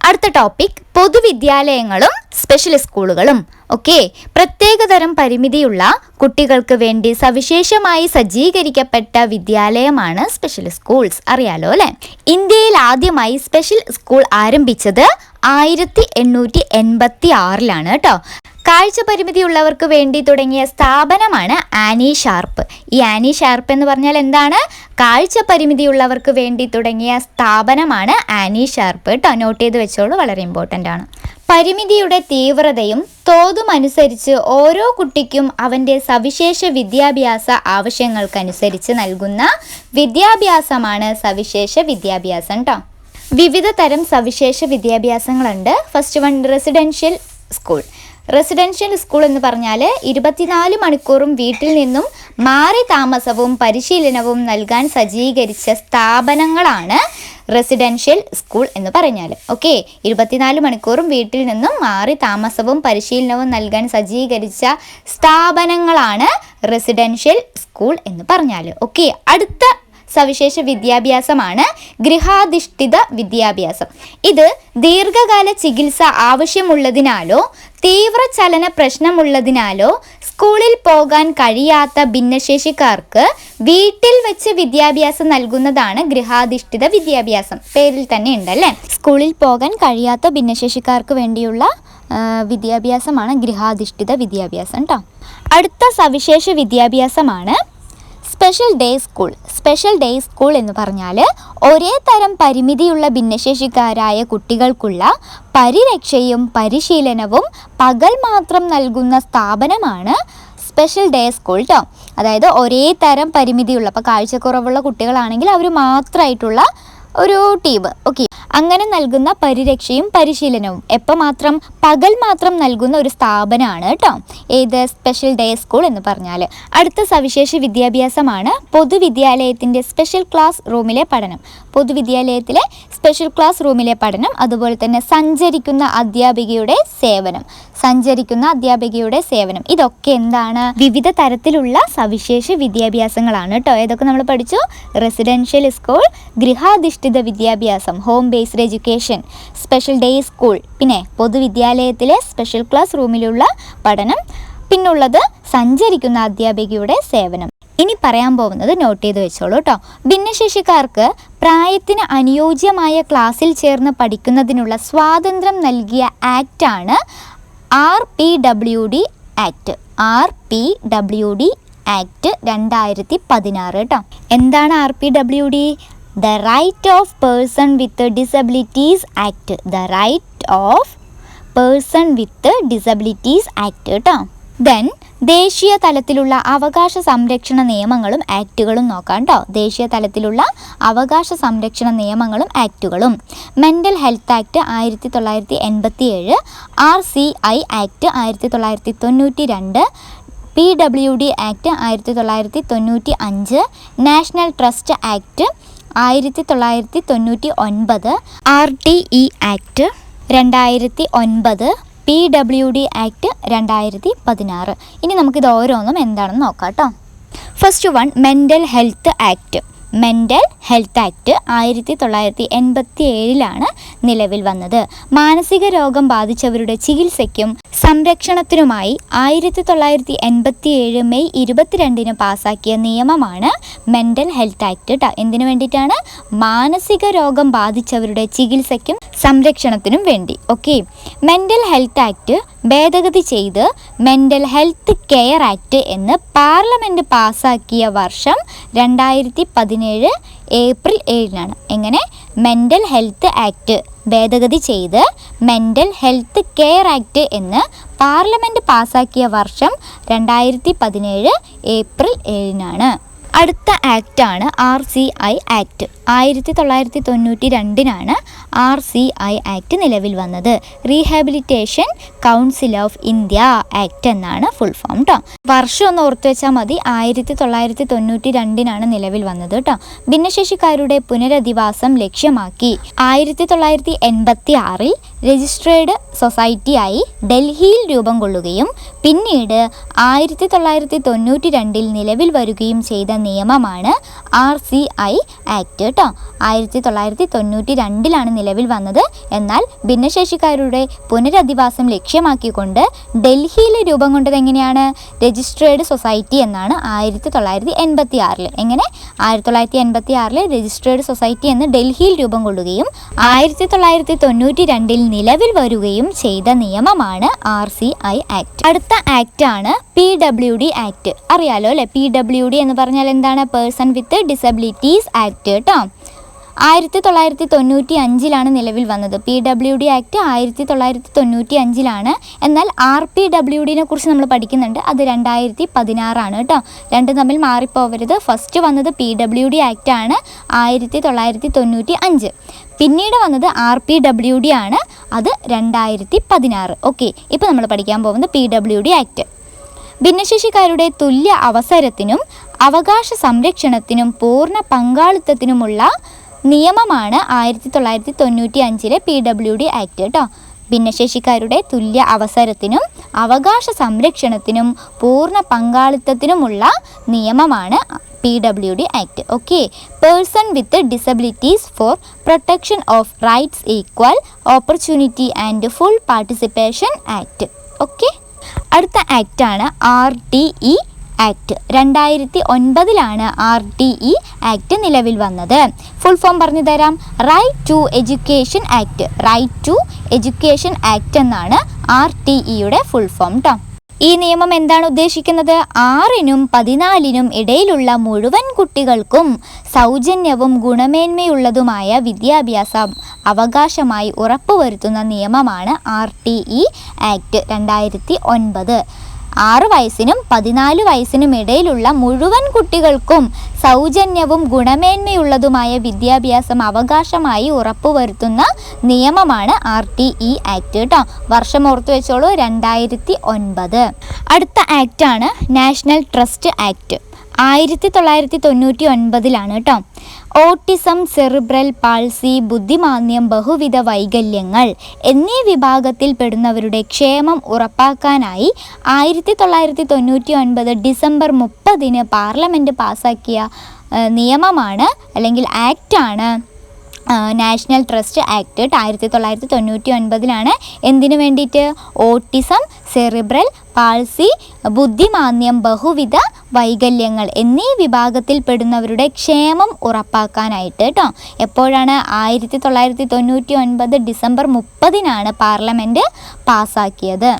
അടുത്ത ടോപ്പിക് പൊതുവിദ്യാലയങ്ങളും സ്പെഷ്യൽ സ്കൂളുകളും ഓക്കെ പ്രത്യേകതരം പരിമിതിയുള്ള കുട്ടികൾക്ക് വേണ്ടി സവിശേഷമായി സജ്ജീകരിക്കപ്പെട്ട വിദ്യാലയമാണ് സ്പെഷ്യൽ സ്കൂൾസ് അറിയാലോ അല്ലേ? ഇന്ത്യയിൽ ആദ്യമായി സ്പെഷ്യൽ സ്കൂൾ ആരംഭിച്ചത് ആയിരത്തി എണ്ണൂറ്റി എൺപത്തി ആറിലാണ് കേട്ടോ കാഴ്ച പരിമിതിയുള്ളവർക്ക് വേണ്ടി തുടങ്ങിയ സ്ഥാപനമാണ് ആനി ഷാർപ്പ്. ഈ ആനി ഷാർപ്പ് എന്ന് പറഞ്ഞാൽ എന്താണ്? കാഴ്ച പരിമിതിയുള്ളവർക്ക് വേണ്ടി തുടങ്ങിയ സ്ഥാപനമാണ് ആനി ഷാർപ്പ്. കേട്ടോ നോട്ട് ചെയ്ത് വെച്ചോളൂ വളരെ ഇമ്പോർട്ടന്റ് ആണ്. പരിമിതിയുടെ തീവ്രതയും തോതും അനുസരിച്ച് ഓരോ കുട്ടിക്കും അവന്റെ സവിശേഷ വിദ്യാഭ്യാസ ആവശ്യങ്ങൾക്കനുസരിച്ച് നൽകുന്ന വിദ്യാഭ്യാസമാണ് സവിശേഷ വിദ്യാഭ്യാസം കേട്ടോ വിവിധ തരം സവിശേഷ വിദ്യാഭ്യാസങ്ങളുണ്ട്. First one residential school. Residential school എന്ന് പറഞ്ഞാൽ ഇരുപത്തിനാല് മണിക്കൂറും വീട്ടിൽ നിന്നും മാറി താമസവും പരിശീലനവും നൽകാൻ സജ്ജീകരിച്ച സ്ഥാപനങ്ങളാണ് റെസിഡൻഷ്യൽ സ്കൂൾ എന്ന് പറഞ്ഞാൽ ഓക്കെ ഇരുപത്തിനാല് മണിക്കൂറും വീട്ടിൽ നിന്നും മാറി താമസവും പരിശീലനവും നൽകാൻ സജ്ജീകരിച്ച സ്ഥാപനങ്ങളാണ് റെസിഡൻഷ്യൽ സ്കൂൾ എന്ന് പറഞ്ഞാൽ ഓക്കെ അടുത്ത സവിശേഷ വിദ്യാഭ്യാസമാണ് ഗൃഹാധിഷ്ഠിത വിദ്യാഭ്യാസം. ഇത് ദീർഘകാല ചികിത്സ ആവശ്യമുള്ളതിനാലോ തീവ്ര ചലന പ്രശ്നമുള്ളതിനാലോ സ്കൂളിൽ പോകാൻ കഴിയാത്ത ഭിന്നശേഷിക്കാർക്ക് വീട്ടിൽ വെച്ച് വിദ്യാഭ്യാസം നൽകുന്നതാണ് ഗൃഹാധിഷ്ഠിത വിദ്യാഭ്യാസം. പേരിൽ തന്നെ ഉണ്ടല്ലേ സ്കൂളിൽ പോകാൻ കഴിയാത്ത ഭിന്നശേഷിക്കാർക്ക് വേണ്ടിയുള്ള വിദ്യാഭ്യാസമാണ് ഗൃഹാധിഷ്ഠിത വിദ്യാഭ്യാസം കേട്ടോ അടുത്ത സവിശേഷ വിദ്യാഭ്യാസമാണ് special day school special day school എന്ന് പറഞ്ഞാൽ ഒരേ തരം പരിമിതിയുള്ള ഭിന്നശേഷിക്കാരായ കുട്ടികൾക്കുള്ള പരിരക്ഷയും പരിശീലനവും പകൽ മാത്രം നൽകുന്ന സ്ഥാപനമാണ് സ്പെഷ്യൽ ഡേ സ്കൂൾ കേട്ടോ അതായത് ഒരേ തരം പരിമിതിയുള്ള അപ്പോൾ കാഴ്ചക്കുറവുള്ള കുട്ടികളാണെങ്കിൽ അവർ മാത്രമായിട്ടുള്ള ഒരു ടീം ഓക്കെ അങ്ങനെ നൽകുന്ന പരിരക്ഷയും പരിശീലനവും. എപ്പോൾ മാത്രം? പകൽ മാത്രം നൽകുന്ന ഒരു സ്ഥാപനമാണ് കേട്ടോ ഏത്? സ്പെഷ്യൽ ഡേ സ്കൂൾ എന്ന് പറഞ്ഞാൽ. അടുത്ത സവിശേഷ വിദ്യാഭ്യാസമാണ് പൊതുവിദ്യാലയത്തിന്റെ സ്പെഷ്യൽ ക്ലാസ് റൂമിലെ പഠനം. പൊതുവിദ്യാലയത്തിലെ സ്പെഷ്യൽ ക്ലാസ് റൂമിലെ പഠനം അതുപോലെ തന്നെ സഞ്ചരിക്കുന്ന അധ്യാപികയുടെ സേവനം. സഞ്ചരിക്കുന്ന അധ്യാപികയുടെ സേവനം. ഇതൊക്കെ എന്താണ്? വിവിധ തരത്തിലുള്ള സവിശേഷ വിദ്യാഭ്യാസങ്ങളാണ് കേട്ടോ. ഏതൊക്കെ നമ്മൾ പഠിച്ചു. റെസിഡൻഷ്യൽ സ്കൂൾ ഗൃഹാധിഷ്ഠിത വിദ്യാഭ്യാസം home based education special day school പിന്നെ പൊതുവിദ്യാലയത്തിലെ സ്പെഷ്യൽ ക്ലാസ് റൂമിലുള്ള പഠനം പിന്നുള്ളത് സഞ്ചരിക്കുന്ന അധ്യാപികയുടെ സേവനം. ഇനി പറയാൻ പോകുന്നത് നോട്ട് ചെയ്ത് വെച്ചോളൂ കേട്ടോ. ഭിന്നശേഷിക്കാർക്ക് പ്രായത്തിന് അനുയോജ്യമായ ക്ലാസ്സിൽ ചേർന്ന് പഠിക്കുന്നതിനുള്ള സ്വാതന്ത്ര്യം നൽകിയ ആക്റ്റാണ് R P W D act. R P W D act രണ്ടായിരത്തി പതിനാറ് കേട്ടോ എന്താണ് R P W D? The right of person with disabilities act. The right of person with disabilities act കേട്ടോ ദെൻ ദേശീയ തലത്തിലുള്ള അവകാശ സംരക്ഷണ നിയമങ്ങളും ആക്റ്റുകളും നോക്കാം കേട്ടോ ദേശീയ തലത്തിലുള്ള അവകാശ സംരക്ഷണ നിയമങ്ങളും ആക്റ്റുകളും മെന്റൽ ഹെൽത്ത് ആക്ട് ആയിരത്തി തൊള്ളായിരത്തി എൺപത്തി ഏഴ് ആർ സി ഐ ആക്ട് ആയിരത്തി തൊള്ളായിരത്തി തൊണ്ണൂറ്റി രണ്ട് പി ഡബ്ല്യു ഡി ആക്ട് ആയിരത്തി തൊള്ളായിരത്തി തൊണ്ണൂറ്റി അഞ്ച് നാഷണൽ ട്രസ്റ്റ് ആക്ട് ആയിരത്തി തൊള്ളായിരത്തി തൊണ്ണൂറ്റി ഒൻപത് ആർ ടി ഇ ആക്ട് രണ്ടായിരത്തി ഒൻപത് പി ഡബ്ല്യു ഡി ആക്ട് രണ്ടായിരത്തി പതിനാറ് ഇനി നമുക്കിത് ഓരോന്നും എന്താണെന്ന് നോക്കാം കേട്ടോ first one mental health act mental health act ആയിരത്തി തൊള്ളായിരത്തി എൺപത്തി ഏഴിലാണ് നിലവിൽ വന്നത്. മാനസിക രോഗം ബാധിച്ചവരുടെ ചികിത്സയ്ക്കും സംരക്ഷണത്തിനുമായി ആയിരത്തി തൊള്ളായിരത്തി എൺപത്തി ഏഴ് മെയ് ഇരുപത്തിരണ്ടിന് പാസാക്കിയ നിയമമാണ് മെന്റൽ ഹെൽത്ത് ആക്ട് കേട്ടോ എന്തിനു വേണ്ടിയിട്ടാണ്? മാനസിക രോഗം ബാധിച്ചവരുടെ ചികിത്സയ്ക്കും സംരക്ഷണത്തിനും വേണ്ടി. ഓക്കെ. മെന്റൽ ഹെൽത്ത് ആക്ട് ഭേദഗതി ചെയ്ത് മെന്റൽ ഹെൽത്ത് കെയർ ആക്ട് എന്ന് പാർലമെന്റ് പാസാക്കിയ വർഷം രണ്ടായിരത്തി പതിനേഴ് ഏപ്രിൽ ഏഴിനാണ്. എങ്ങനെ? മെന്റൽ ഹെൽത്ത് ആക്ട് ഭേദഗതി ചെയ്ത് മെന്റൽ ഹെൽത്ത് കെയർ ആക്ട് എന്ന് പാർലമെന്റ് പാസാക്കിയ വർഷം രണ്ടായിരത്തി പതിനേഴ് ഏപ്രിൽ ഏഴിനാണ്. അടുത്ത ആക്റ്റാണ് ആർ സി ഐ ആക്ട്. ആയിരത്തി തൊള്ളായിരത്തി തൊണ്ണൂറ്റി രണ്ടിനാണ് ആർ സി ഐ ആക്ട് നിലവിൽ വന്നത്. Rehabilitation council of India act എന്നാണ് ഫുൾ ഫോം കേട്ടോ വർഷം ഒന്ന് ഓർത്തു വെച്ചാൽ മതി. ആയിരത്തി തൊള്ളായിരത്തി തൊണ്ണൂറ്റി രണ്ടിനാണ് നിലവിൽ വന്നത് കേട്ടോ ഭിന്നശേഷിക്കാരുടെ പുനരധിവാസം ലക്ഷ്യമാക്കി. ആയിരത്തി തൊള്ളായിരത്തി എൺപത്തി ആറിൽ രജിസ്ട്രേഡ് സൊസൈറ്റിയായി ഡൽഹിയിൽ രൂപം കൊള്ളുകയും പിന്നീട് ആയിരത്തി തൊള്ളായിരത്തി തൊണ്ണൂറ്റി രണ്ടിൽ നിലവിൽ വരികയും ചെയ്ത നിയമമാണ് ആർ സി ഐ ആക്ട് കേട്ടോ. ആയിരത്തി തൊള്ളായിരത്തി തൊണ്ണൂറ്റി രണ്ടിലാണ് നിലവിൽ വന്നത്. എന്നാൽ ഭിന്നശേഷിക്കാരുടെ പുനരധിവാസം ലക്ഷ്യമാക്കിക്കൊണ്ട് ഡൽഹിയിൽ രൂപം കൊണ്ടത് എങ്ങനെയാണ്? രജിസ്ട്രേഡ് സൊസൈറ്റി എന്നാണ് ആയിരത്തി തൊള്ളായിരത്തി എൺപത്തി ആറിൽ എങ്ങനെ? ആയിരത്തി തൊള്ളായിരത്തി എൺപത്തി ആറിൽ രജിസ്ട്രേഡ് സൊസൈറ്റി എന്ന് ഡൽഹിയിൽ രൂപം കൊള്ളുകയും ആയിരത്തി തൊള്ളായിരത്തി തൊണ്ണൂറ്റി രണ്ടിൽ നിലവിൽ വരികയും ചെയ്ത നിയമമാണ് ആർ സി ഐ ആക്ട്. അടുത്ത ആക്ട് ആണ് പി ഡബ്ല്യു ഡി ആക്ട്. അറിയാലോ അല്ലെ? പി ഡബ്ല്യു ഡി എന്ന് പറഞ്ഞാൽ എന്താണ് പേഴ്സൺ വിത്ത് ഡിസബിലിറ്റീസ് ആക്ട് കേട്ടോ ആയിരത്തി തൊള്ളായിരത്തി തൊണ്ണൂറ്റി അഞ്ചിലാണ് നിലവിൽ വന്നത്. പി ഡബ്ല്യു ഡി ആക്ട് ആയിരത്തി തൊള്ളായിരത്തി തൊണ്ണൂറ്റി അഞ്ചിലാണ് എന്നാൽ ആർ പി ഡബ്ല്യു ഡിനെ കുറിച്ച് നമ്മൾ പഠിക്കുന്നുണ്ട്. അത് രണ്ടായിരത്തി പതിനാറാണ് കേട്ടോ രണ്ടും തമ്മിൽ മാറിപ്പോവരുത്. ഫസ്റ്റ് വന്നത് പി ഡബ്ല്യു ഡി ആക്ട് ആണ്. ആയിരത്തി തൊള്ളായിരത്തി തൊണ്ണൂറ്റി അഞ്ച് പിന്നീട് വന്നത് ആർ പി ഡബ്ല്യു ഡി ആണ്. അത് രണ്ടായിരത്തി പതിനാറ് ഓക്കെ ഇപ്പോൾ നമ്മൾ പഠിക്കാൻ പോകുന്നത് പി ഡബ്ല്യു ഡി ആക്ട് ഭിന്നശേഷിക്കാരുടെ തുല്യ അവസരത്തിനും അവകാശ സംരക്ഷണത്തിനും പൂർണ പങ്കാളിത്തത്തിനുമുള്ള നിയമമാണ് ആയിരത്തി തൊള്ളായിരത്തി തൊണ്ണൂറ്റി അഞ്ചിലെ പി ഡബ്ല്യു ഡി ആക്ട് കേട്ടോ ഭിന്നശേഷിക്കാരുടെ തുല്യ അവസരത്തിനും അവകാശ സംരക്ഷണത്തിനും പൂർണ പങ്കാളിത്തത്തിനുമുള്ള നിയമമാണ് P W D act. Okay? Person with disabilities for protection of rights equal opportunity and full participation act. Okay? അടുത്ത ആക്റ്റാണ് ആർ ടി ഇ ആക്ട് രണ്ടായിരത്തി ഒൻപതിലാണ് ആർ ഡി ഇ ആക്ട് നിലവിൽ വന്നത്. ഫുൾ ഫോം പറഞ്ഞു തരാം. Right to education act right to education act എന്നാണ് R T ഇയുടെ ഫുൾ ഫോം കേട്ടോ ഈ നിയമം എന്താണ് ഉദ്ദേശിക്കുന്നത്? ആറിനും പതിനാലിനും ഇടയിലുള്ള മുഴുവൻ കുട്ടികൾക്കും സൗജന്യവും ഗുണമേന്മയുള്ളതുമായ വിദ്യാഭ്യാസം അവകാശമായി ഉറപ്പുവരുത്തുന്ന നിയമമാണ് ആർ ടി ഇ ആക്ട് രണ്ടായിരത്തി ഒൻപത് ആറ് വയസ്സിനും പതിനാല് വയസ്സിനും ഇടയിലുള്ള മുഴുവൻ കുട്ടികൾക്കും സൗജന്യവും ഗുണമേന്മയുള്ളതുമായ വിദ്യാഭ്യാസം അവകാശമായി ഉറപ്പുവരുത്തുന്ന നിയമമാണ് ആർ ടി ഇ ആക്ട് കേട്ടോ വർഷം ഓർത്തു വെച്ചോളൂ രണ്ടായിരത്തി ഒൻപത്. അടുത്ത ആക്റ്റാണ് നാഷണൽ ട്രസ്റ്റ് ആക്ട്. ആയിരത്തി തൊള്ളായിരത്തി തൊണ്ണൂറ്റി ഒൻപതിലാണ് കേട്ടോ ഓട്ടിസം സെറിബ്രൽ പാൾസി ബുദ്ധിമാന്ദ്യം ബഹുവിധ വൈകല്യങ്ങൾ എന്നീ വിഭാഗത്തിൽപ്പെടുന്നവരുടെ ക്ഷേമം ഉറപ്പാക്കാനായി ആയിരത്തി തൊള്ളായിരത്തി തൊണ്ണൂറ്റി ഒൻപത് ഡിസംബർ മുപ്പതിന് പാർലമെന്റ് പാസാക്കിയ നിയമമാണ് അല്ലെങ്കിൽ ആക്റ്റാണ്. നാഷണൽ ട്രസ്റ്റ് ആക്ട് ആയിരത്തി തൊള്ളായിരത്തി തൊണ്ണൂറ്റി ഒൻപതിലാണ് എന്തിനു വേണ്ടിയിട്ട്? ഓട്ടിസം സെറിബ്രൽ പാൾസി ബുദ്ധിമാന്ദ്യം ബഹുവിധ വൈകല്യങ്ങൾ എന്നീ വിഭാഗത്തിൽപ്പെടുന്നവരുടെ ക്ഷേമം ഉറപ്പാക്കാനായിട്ട് കേട്ടോ എപ്പോഴാണ്? ആയിരത്തി തൊള്ളായിരത്തി തൊണ്ണൂറ്റി ഒൻപത് ഡിസംബർ മുപ്പതിനാണ് പാർലമെന്റ് പാസ്സാക്കിയത്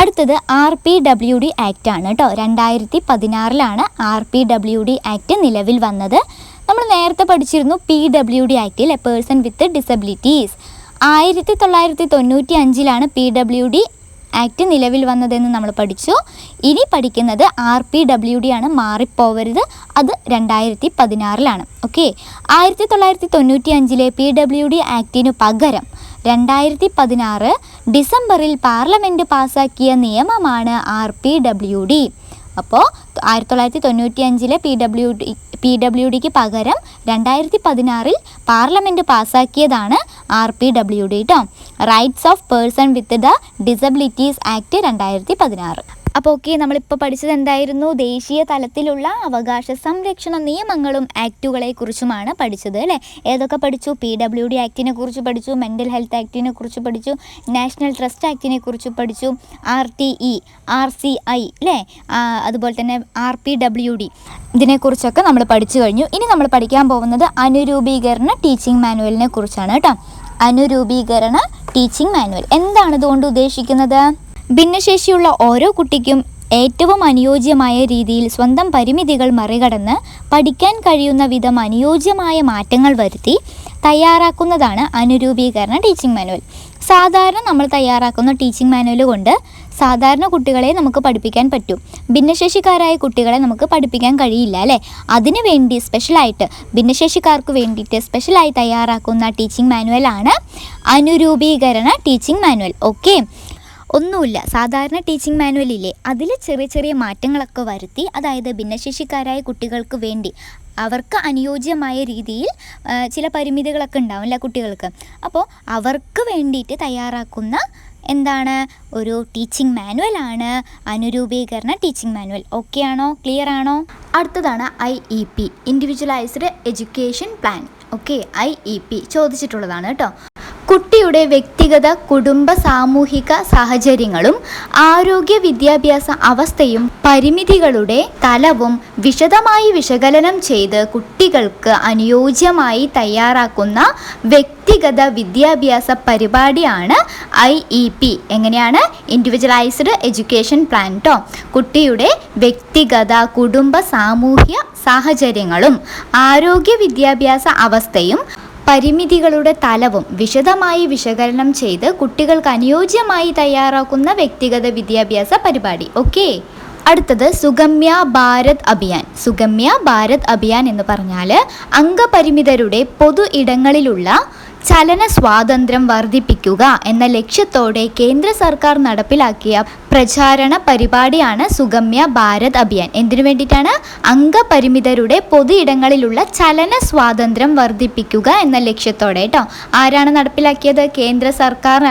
അടുത്തത് ആർ പി ഡബ്ല്യു ഡി ആക്റ്റാണ് ആണ് കേട്ടോ രണ്ടായിരത്തി പതിനാറിലാണ് R P W D act നിലവിൽ വന്നത്. നമ്മൾ നേരത്തെ പഠിച്ചിരുന്നു പി ഡബ്ല്യു ഡി ആക്ടിൽ എ പേഴ്സൺ വിത്ത് ഡിസബിലിറ്റീസ് ആയിരത്തി തൊള്ളായിരത്തി തൊണ്ണൂറ്റി അഞ്ചിലാണ് പി ഡബ്ല്യു ഡി ആക്ട് നിലവിൽ വന്നതെന്ന് നമ്മൾ പഠിച്ചു. ഇനി പഠിക്കുന്നത് ആർ പി ഡബ്ല്യു ഡി ആണ് മാറിപ്പോവരുത്. അത് രണ്ടായിരത്തി പതിനാറിലാണ് ഓക്കെ? ആയിരത്തി തൊള്ളായിരത്തി തൊണ്ണൂറ്റി അഞ്ചിലെ പി ഡബ്ല്യു ഡി ആക്ടിനു പകരം രണ്ടായിരത്തി പതിനാറ് ഡിസംബറിൽ പാർലമെന്റ് പാസാക്കിയ നിയമമാണ് ആർ പി ഡബ്ല്യു ഡി അപ്പോൾ ആയിരത്തി തൊള്ളായിരത്തി തൊണ്ണൂറ്റി അഞ്ചിലെ P W D P W ഡിക്ക് പകരം രണ്ടായിരത്തി പതിനാറിൽ പാർലമെന്റ് പാസ്സാക്കിയതാണ് ആർ പി ഡബ്ല്യു ഡി കേട്ടോ rights of person with the disabilities act രണ്ടായിരത്തി പതിനാറ് അപ്പോൾ ഓക്കെ നമ്മളിപ്പോൾ പഠിച്ചത് എന്തായിരുന്നു? ദേശീയ തലത്തിലുള്ള അവകാശ സംരക്ഷണ നിയമങ്ങളും ആക്റ്റുകളെ കുറിച്ചുമാണ് പഠിച്ചത് അല്ലേ? ഏതൊക്കെ പഠിച്ചു? പി ഡബ്ല്യു ഡി ആക്ടിനെ കുറിച്ച് പഠിച്ചു മെന്റൽ ഹെൽത്ത് ആക്ടിനെ കുറിച്ച് പഠിച്ചു നാഷണൽ ട്രസ്റ്റ് ആക്ടിനെ കുറിച്ച് പഠിച്ചു R T E R C I അല്ലേ? അതുപോലെ തന്നെ ആർ പി ഡബ്ല്യു ഡി ഇതിനെക്കുറിച്ചൊക്കെ നമ്മൾ പഠിച്ചു കഴിഞ്ഞു. ഇനി നമ്മൾ പഠിക്കാൻ പോകുന്നത് അനുരൂപീകരണ ടീച്ചിങ് മാനുവലിനെ കുറിച്ചാണ് കേട്ടോ. അനുരൂപീകരണ ടീച്ചിങ് മാനുവൽ എന്താണ് ഇതുകൊണ്ട് ഉദ്ദേശിക്കുന്നത്? ഭിന്നശേഷിയുള്ള ഓരോ കുട്ടിക്കും ഏറ്റവും അനുയോജ്യമായ രീതിയിൽ സ്വന്തം പരിമിതികൾ മറികടന്ന് പഠിക്കാൻ കഴിയുന്ന വിധം അനുയോജ്യമായ മാറ്റങ്ങൾ വരുത്തി തയ്യാറാക്കുന്നതാണ് അനുരൂപീകരണ ടീച്ചിങ് മാനുവൽ. സാധാരണ നമ്മൾ തയ്യാറാക്കുന്ന ടീച്ചിങ് മാനുവൽ കൊണ്ട് സാധാരണ കുട്ടികളെ നമുക്ക് പഠിപ്പിക്കാൻ പറ്റും. ഭിന്നശേഷിക്കാരായ കുട്ടികളെ നമുക്ക് പഠിപ്പിക്കാൻ കഴിയില്ല അല്ലേ? അതിനു വേണ്ടി സ്പെഷ്യലായിട്ട് ഭിന്നശേഷിക്കാർക്ക് വേണ്ടിയിട്ട് സ്പെഷ്യലായി തയ്യാറാക്കുന്ന ടീച്ചിങ് ആണ് അനുരൂപീകരണ ടീച്ചിങ് മാനുവൽ. ഓക്കെ ഒന്നുമില്ല. സാധാരണ ടീച്ചിങ് മാനുവലില്ലേ അതിൽ ചെറിയ ചെറിയ മാറ്റങ്ങളൊക്കെ വരുത്തി അതായത് ഭിന്നശേഷിക്കാരായ കുട്ടികൾക്ക് വേണ്ടി അവർക്ക് അനുയോജ്യമായ രീതിയിൽ ചില പരിമിതികളൊക്കെ ഉണ്ടാവും അല്ല കുട്ടികൾക്ക്? അപ്പോൾ അവർക്ക് വേണ്ടിയിട്ട് തയ്യാറാക്കുന്ന എന്താണ്? ഒരു ടീച്ചിങ് മാനുവലാണ് അനുരൂപീകരണ ടീച്ചിങ് മാനുവൽ ഓക്കെ ആണോ? ക്ലിയർ ആണോ? അടുത്തതാണ് I E P individualised education plan okay I E P ചോദിച്ചിട്ടുള്ളതാണ് കേട്ടോ. കുട്ടിയുടെ വ്യക്തിഗത കുടുംബ സാമൂഹിക സാഹചര്യങ്ങളും ആരോഗ്യ വിദ്യാഭ്യാസ അവസ്ഥയും പരിമിതികളുടെ തലവും വിശദമായി വിശകലനം ചെയ്ത് കുട്ടികൾക്ക് അനുയോജ്യമായി തയ്യാറാക്കുന്ന വ്യക്തിഗത വിദ്യാഭ്യാസ പരിപാടിയാണ് ഐ ഇ പി. എങ്ങനെയാണ്? ഇൻഡിവിജ്വലൈസ്ഡ് എഡ്യൂക്കേഷൻ പ്ലാൻ കേട്ടോ കുട്ടിയുടെ വ്യക്തിഗത കുടുംബ സാമൂഹ്യ സാഹചര്യങ്ങളും ആരോഗ്യ വിദ്യാഭ്യാസ അവസ്ഥയും പരിമിതികളുടെ തലവും വിശദമായി വിശകലനം ചെയ്ത് കുട്ടികൾക്ക് അനുയോജ്യമായി തയ്യാറാക്കുന്ന വ്യക്തിഗത വിദ്യാഭ്യാസ പരിപാടി. ഓക്കെ? അടുത്തത് സുഗമ്യ ഭാരത് അഭിയാൻ. സുഗമ്യ ഭാരത് അഭിയാൻ എന്ന് പറഞ്ഞാൽ അംഗപരിമിതരുടെ പൊതു ഇടങ്ങളിലുള്ള ചലന സ്വാതന്ത്ര്യം വർദ്ധിപ്പിക്കുക എന്ന ലക്ഷ്യത്തോടെ കേന്ദ്ര സർക്കാർ നടപ്പിലാക്കിയ പ്രചാരണ പരിപാടിയാണ് സുഗമ്യ ഭാരത് അഭിയാൻ. എന്തിനു വേണ്ടിയിട്ടാണ്? അംഗപരിമിതരുടെ പൊതു ഇടങ്ങളിലുള്ള ചലന സ്വാതന്ത്ര്യം വർദ്ധിപ്പിക്കുക എന്ന ലക്ഷ്യത്തോടെ കേട്ടോ ആരാണ് നടപ്പിലാക്കിയത്? കേന്ദ്ര സർക്കാർ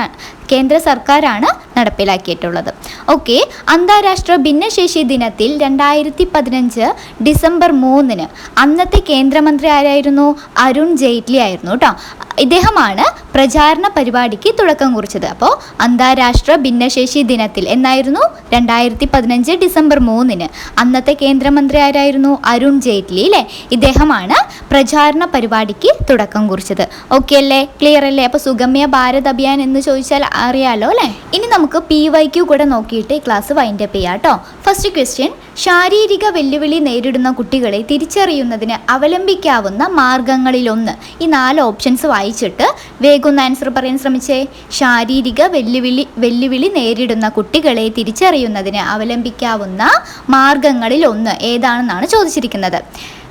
കേന്ദ്ര സർക്കാരാണ് നടപ്പിലാക്കിയിട്ടുള്ളത്. ഓക്കെ അന്താരാഷ്ട്ര ഭിന്നശേഷി ദിനത്തിൽ രണ്ടായിരത്തി പതിനഞ്ച് ഡിസംബർ മൂന്നിന് അന്നത്തെ കേന്ദ്രമന്ത്രി ആരായിരുന്നു? അരുൺ ജെയ്റ്റ്ലി ആയിരുന്നു കേട്ടോ ഇദ്ദേഹമാണ് പ്രചാരണ പരിപാടിക്ക് തുടക്കം കുറിച്ചത്. അപ്പോൾ അന്താരാഷ്ട്ര ഭിന്നശേഷി ദിനത്തിൽ എന്നായിരുന്നു? രണ്ടായിരത്തി പതിനഞ്ച് ഡിസംബർ മൂന്നിന് അന്നത്തെ കേന്ദ്രമന്ത്രി ആരായിരുന്നു? അരുൺ ജെയ്റ്റ്ലി അല്ലേ ഇദ്ദേഹമാണ് പ്രചാരണ പരിപാടിക്ക് തുടക്കം കുറിച്ചത്. ഓക്കെ അല്ലേ? ക്ലിയർ അല്ലേ? അപ്പോൾ സുഗമ്യ ഭാരത് അഭിയാൻ എന്ന് ചോദിച്ചാൽ അറിയാലോ അല്ലേ ഇനി നമുക്ക് പി വൈ ക്യു കൂടെ നോക്കിയിട്ട് ക്ലാസ് വൈൻഡപ്പ് ചെയ്യാം കേട്ടോ ഫസ്റ്റ് ക്വസ്റ്റ്യൻ ശാരീരിക വെല്ലുവിളി നേരിടുന്ന കുട്ടികളെ തിരിച്ചറിയുന്നതിന് അവലംബിക്കാവുന്ന മാർഗങ്ങളിലൊന്ന്. ഈ നാല് ഓപ്ഷൻസ് വായിച്ചിട്ട് വേഗം ആൻസർ പറയാൻ ശ്രമിച്ചേ. ശാരീരിക വെല്ലുവിളി വെല്ലുവിളി നേരിടുന്ന കുട്ടികളെ തിരിച്ചറിയുന്നതിന് അവലംബിക്കാവുന്ന മാർഗങ്ങളിൽ ഒന്ന് ഏതാണെന്നാണ് ചോദിച്ചിരിക്കുന്നത്.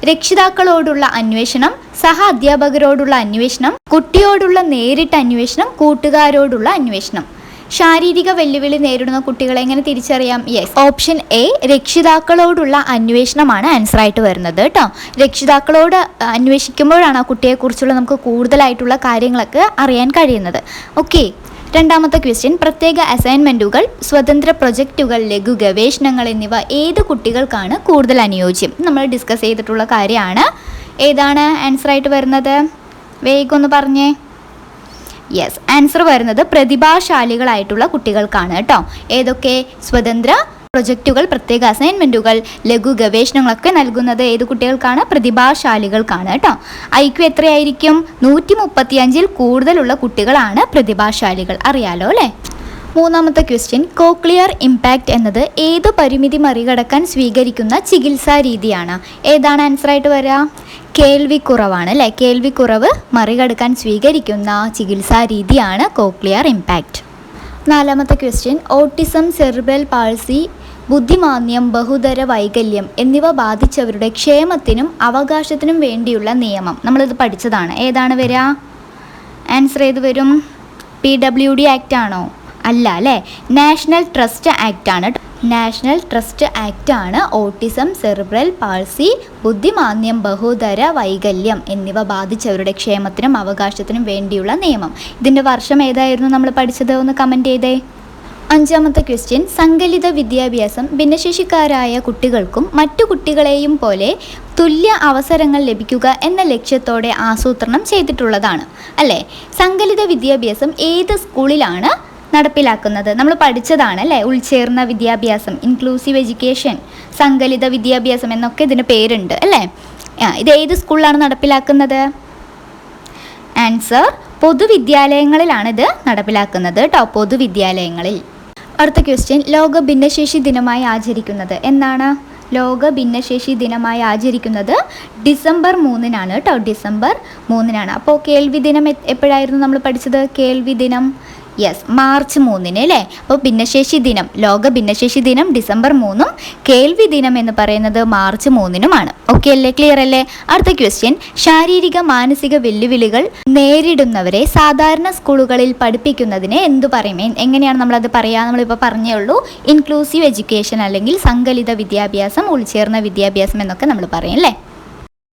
രക്ഷിതാക്കളോടുള്ള അന്വേഷണം സഹ അധ്യാപകരോടുള്ള അന്വേഷണം കുട്ടിയോടുള്ള നേരിട്ട് അന്വേഷണം കൂട്ടുകാരോടുള്ള അന്വേഷണം. ശാരീരിക വെല്ലുവിളി നേരിടുന്ന കുട്ടികളെ എങ്ങനെ തിരിച്ചറിയാം? യെസ് ഓപ്ഷൻ എ രക്ഷിതാക്കളോടുള്ള അന്വേഷണമാണ് ആൻസർ ആയിട്ട് വരുന്നത് കേട്ടോ. രക്ഷിതാക്കളോട് അന്വേഷിക്കുമ്പോഴാണ് ആ കുട്ടിയെക്കുറിച്ചുള്ള നമുക്ക് കൂടുതലായിട്ടുള്ള കാര്യങ്ങളൊക്കെ അറിയാൻ കഴിയുന്നത്. ഓക്കെ രണ്ടാമത്തെ ക്വസ്റ്റ്യൻ പ്രത്യേക അസൈൻമെന്റുകൾ സ്വതന്ത്ര പ്രൊജക്റ്റുകൾ ലഘു ഗവേഷണങ്ങൾ എന്നിവ ഏത് കുട്ടികൾക്കാണ് കൂടുതൽ അനുയോജ്യം? നമ്മൾ ഡിസ്കസ് ചെയ്തിട്ടുള്ള കാര്യമാണ്. ഏതാണ് ആൻസർ ആയിട്ട് വരുന്നത്? വേഗം ഒന്ന് പറഞ്ഞേ. യെസ് ആൻസർ വരുന്നത് പ്രതിഭാശാലികളായിട്ടുള്ള കുട്ടികൾക്കാണ് കേട്ടോ. ഏതൊക്കെ? സ്വതന്ത്ര പ്രൊജക്റ്റുകൾ പ്രത്യേക അസൈൻമെന്റുകൾ ലഘു ഗവേഷണങ്ങളൊക്കെ നൽകുന്നത് ഏത് കുട്ടികൾക്കാണ്? പ്രതിഭാശാലികൾക്കാണ് കേട്ടോ. ഐക്യു എത്രയായിരിക്കും? നൂറ്റി മുപ്പത്തിയഞ്ചിൽ കൂടുതലുള്ള കുട്ടികളാണ് പ്രതിഭാശാലികൾ. അറിയാലോ അല്ലേ? മൂന്നാമത്തെ ക്വസ്റ്റ്യൻ കോക്ലിയർ ഇമ്പാക്റ്റ് എന്നത് ഏത് പരിമിതി മറികടക്കാൻ സ്വീകരിക്കുന്ന ചികിത്സാ രീതിയാണ്. ഏതാണ് ആൻസറായിട്ട് വരിക കേൾവിക്കുറവാണ് അല്ലേ? കേൾവിക്കുറവ് മറികടക്കാൻ സ്വീകരിക്കുന്ന ചികിത്സാ രീതിയാണ് കോക്ലിയർ ഇമ്പാക്റ്റ്. നാലാമത്തെ ക്വസ്റ്റ്യൻ ഓട്ടിസം സെർബൽ പാൾസി ബുദ്ധിമാന്യം ബഹുതര വൈകല്യം എന്നിവ ബാധിച്ചവരുടെ ക്ഷേമത്തിനും അവകാശത്തിനും വേണ്ടിയുള്ള നിയമം. നമ്മളിത് പഠിച്ചതാണ്. ഏതാണ് വരിക ആൻസർ ഏത് വരും? പി ഡബ്ല്യു ഡി ആക്റ്റ് ആണോ അല്ല അല്ലേ? നാഷണൽ ട്രസ്റ്റ് ആക്റ്റ് ആണ് നാഷണൽ ട്രസ്റ്റ് ആക്ട് ആണ് ഓട്ടിസം സെറിബ്രൽ പാൾസി ബുദ്ധിമാന്ദ്യം ബഹുതര വൈകല്യം എന്നിവ ബാധിച്ചവരുടെ ക്ഷേമത്തിനും അവകാശത്തിനും വേണ്ടിയുള്ള നിയമം. ഇതിന്റെ വർഷം ഏതായിരുന്നു നമ്മൾ പഠിച്ചത്? ഒന്ന് കമന്റ് ചെയ്തേ. അഞ്ചാമത്തെ ക്വസ്റ്റ്യൻ സങ്കലിത വിദ്യാഭ്യാസം. ഭിന്നശേഷിക്കാരായ കുട്ടികൾക്കും മറ്റു കുട്ടികളെയും പോലെ തുല്യ അവസരങ്ങൾ ലഭിക്കുക എന്ന ലക്ഷ്യത്തോടെ ആസൂത്രണം ചെയ്തിട്ടുള്ളതാണ്. അല്ലേ? സങ്കലിത വിദ്യാഭ്യാസം ഏത് സ്കൂളിലാണ് നടപ്പിലാക്കുന്നത്. നമ്മൾ പഠിച്ചതാണ് അല്ലേ? ഉൾച്ചേർന്ന വിദ്യാഭ്യാസം ഇൻക്ലൂസീവ് എഡ്യൂക്കേഷൻ സങ്കലിത വിദ്യാഭ്യാസം എന്നൊക്കെ ഇതിന് പേരുണ്ട് അല്ലേ? ഇത് ഏത് സ്കൂളിലാണ് നടപ്പിലാക്കുന്നത്? ആൻസർ പൊതുവിദ്യാലയങ്ങളിലാണ് ഇത് നടപ്പിലാക്കുന്നത് കേട്ടോ പൊതുവിദ്യാലയങ്ങളിൽ. അടുത്ത ക്വസ്റ്റ്യൻ ലോക ഭിന്നശേഷി ദിനമായി ആചരിക്കുന്നത് എന്നാണ്? ലോക ഭിന്നശേഷി ദിനമായി ആചരിക്കുന്നത് ഡിസംബർ മൂന്നിനാണ് കേട്ടോ ഡിസംബർ മൂന്നിനാണ്. അപ്പോൾ കേൾവി ദിനം എപ്പോഴായിരുന്നു നമ്മൾ പഠിച്ചത്? കേൾവി ദിനം യെസ് മാർച്ച് മൂന്നിന് അല്ലേ? അപ്പോൾ ഭിന്നശേഷി ദിനം ലോക ഭിന്നശേഷി ദിനം ഡിസംബർ മൂന്നും കേൾവി ദിനം എന്ന് പറയുന്നത് മാർച്ച് മൂന്നിനുമാണ്. ഓക്കെ അല്ലേ? ക്ലിയർ അല്ലേ? അടുത്ത ക്വസ്റ്റ്യൻ ശാരീരിക മാനസിക വെല്ലുവിളികൾ നേരിടുന്നവരെ സാധാരണ സ്കൂളുകളിൽ പഠിപ്പിക്കുന്നതിന് എന്തു പറയും? എങ്ങനെയാണ് നമ്മളത് പറയുക നമ്മളിപ്പോൾ പറഞ്ഞേ ഉള്ളൂ. ഇൻക്ലൂസീവ് എഡ്യൂക്കേഷൻ അല്ലെങ്കിൽ സങ്കലിത വിദ്യാഭ്യാസം ഉൾച്ചേർന്ന വിദ്യാഭ്യാസം എന്നൊക്കെ നമ്മൾ പറയും അല്ലേ?